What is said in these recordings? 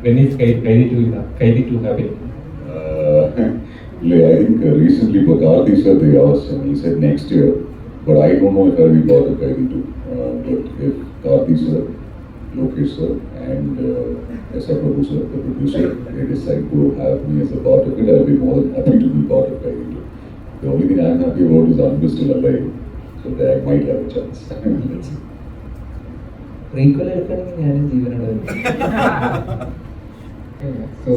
when is Kai- Kaidi 2 is Kaidi 2 happening? Uh, like, I think uh, recently for Karthi sir they asked and he said next year, but I don't know if I'll be part of Kaidi too. Uh, but if Karthi sir, Lokesh sir, and uh, S.R. Prabhu sir, the producer, they decide to have me as a part of it, I'll be more than happy to be part of Kaidi too. The only thing I'm happy about is Anbu still alive, so that I might have a chance. Let's see. റീക്വൽ എടുക്കണമെങ്കിൽ ഞാനും ജീവനോട് so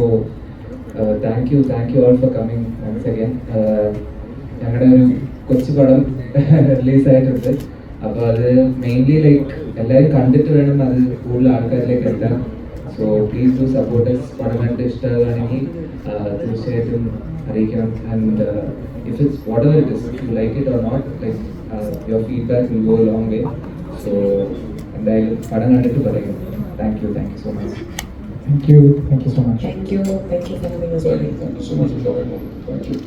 thank you thank you all for coming once again ഞങ്ങളുടെ ഒരു കൊച്ചു പടം release ആയിട്ടുണ്ട് അപ്പോൾ അത് മെയിൻലി ലൈക്ക് എല്ലാവരും കണ്ടിട്ട് വേണം അത് കൂടുതൽ ആൾക്കാരിലേക്ക് എത്താൻ സോ പ്ലീസ് ഡു സപ്പോർട്ടേഴ്സ് പടം കണ്ട് ഇഷ്ടമാണെങ്കിൽ തീർച്ചയായിട്ടും അറിയിക്കണം and if it's whatever it is you like it or not like your feedback will go long way so എന്തായാലും പടം കണ്ടിട്ട് പറയും thank you thank you so much Thank you. Thank you so much. Thank you. Thank you for having us. Thank you, thank you so much for coming. Thank you.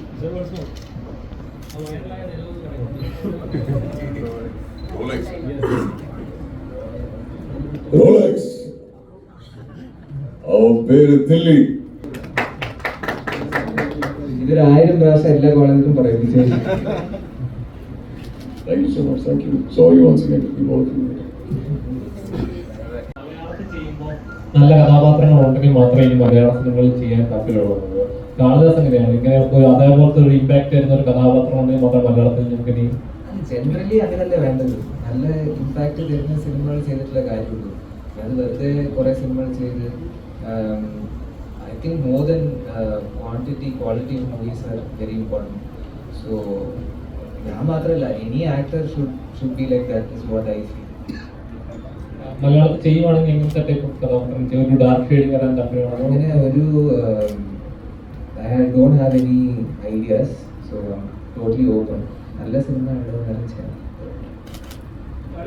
Rolex. Rolex. അവൻ പേര് ദില്ലി ഇതൊരു ആയിരം പ്രാവശ്യം എല്ലാ കോളേജിലും പറയും thank you so much thank you sorry once again to be working നല്ല കഥാപാത്രങ്ങൾ ഉണ്ടെങ്കിൽ മാത്രമേ ഈ മലയാള സിനിമകളിൽ ചെയ്യാൻ താല്പര്യമുള്ളൂ. കാളിദാസ് എങ്ങനെയാണ് ഇങ്ങനെ അതേപോലത്തെ ഒരു ഇമ്പാക്ട് വരുന്ന ഒരു കഥാപാത്രം ഉണ്ടെങ്കിൽ മാത്രം മലയാളത്തിൽ നമുക്ക് ഇനി ജനറലി അങ്ങനല്ലേ വേണ്ടത്. നല്ല ഇമ്പാക്ട് തരുന്ന സിനിമകൾ ചെയ്തിട്ടുള്ള കാര്യമുള്ളൂ. അത് വെറുതെ കുറെ സിനിമകൾ ചെയ്ത് I think more than quantity quality of movies are very important so ഞാൻ മാത്രമല്ല any actor should should be like that is what I feel മലയാളത്തിൽ ചെയ്യുവാണെങ്കിൽ എങ്ങനത്തെ ടൈപ്പ് ഓഫ് കഥാപാത്രം ഒരു ഡാർക്ക് ഷെയ്ഡിങ് വരാൻ താല്പര്യമാണ് അങ്ങനെ ഒരു I don't have any ideas so totally open നല്ല സിനിമ ചെയ്യാം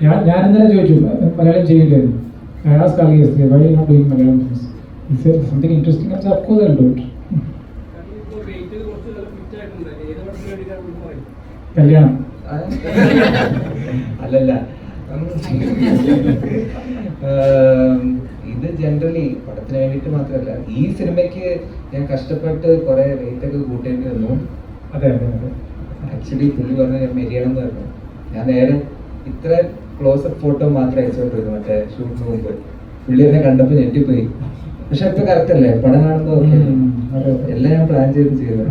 ഞാൻ ഞാൻ ഇന്നലെ ചോദിച്ചു Malayalam ചെയ്യില്ലായിരുന്നു I asked Ali yesterday, why are you not doing Malayalam films? He said something interesting. I said, of course I'll do it. കല്യാണം. അല്ലല്ല. ഇത് ജനറലി പടത്തിന് വേണ്ടിയിട്ട് മാത്രമല്ല ഈ സിനിമയ്ക്ക് ഞാൻ കഷ്ടപ്പെട്ട് കുറെ വെയിറ്റ് ഒക്കെ കൂട്ടേണ്ടി വന്നു അതെ അതെ ആക്ച്വലി പുള്ളി പറഞ്ഞ ഞാൻ മെരിയണം എന്ന് പറഞ്ഞു. ഞാൻ നേരെ ഇത്ര ക്ലോസപ്പ് ഫോട്ടോ മാത്രം അയച്ചുകൊണ്ടിരുന്നു മറ്റേ ഷൂട്ടിന് മുമ്പ്. പുള്ളി എന്നെ കണ്ടപ്പോൾ ഞെട്ടിപ്പോയി. പക്ഷെ ഇപ്പൊ കറക്റ്റ് അല്ലേ? പടം കാണുമ്പോൾ അതെ. എല്ലാം ഞാൻ പ്ലാൻ ചെയ്ത് ചെയ്തു.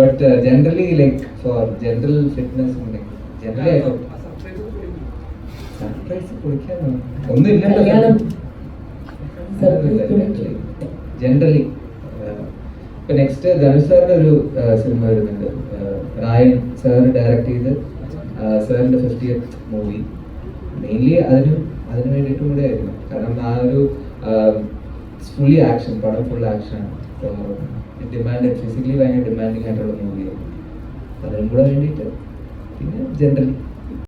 But generally like for general fitness generally surprise കുളിക്കാനോ ഒന്നും കല്യാണം. ഇല്ലല്ലോ ജനറലി. ഇപ്പൊ നെക്സ്റ്റ് ധനു സാറിന്റെ ഒരു സിനിമ വരുന്നുണ്ട്. റായൻ സാർ ഡയറക്ട് ചെയ്ത് സാറിന്റെ ഫിഫ്റ്റിയത്ത് മൂവി. മെയിൻലി അതിന് അതിന് വേണ്ടിയിട്ടും കൂടെ ആയിരുന്നു. കാരണം ആ ഒരു ഫുള്ളി ആക്ഷൻ പടം ഫുൾ ആക്ഷൻ ഡിമാൻഡ് ഫിസിക്കലി ഭയങ്കര ഡിമാൻഡിങ് ആയിട്ടുള്ള മൂവിയായിരുന്നു. അതിനും കൂടെ വേണ്ടിയിട്ട്. പിന്നെ ജനറലി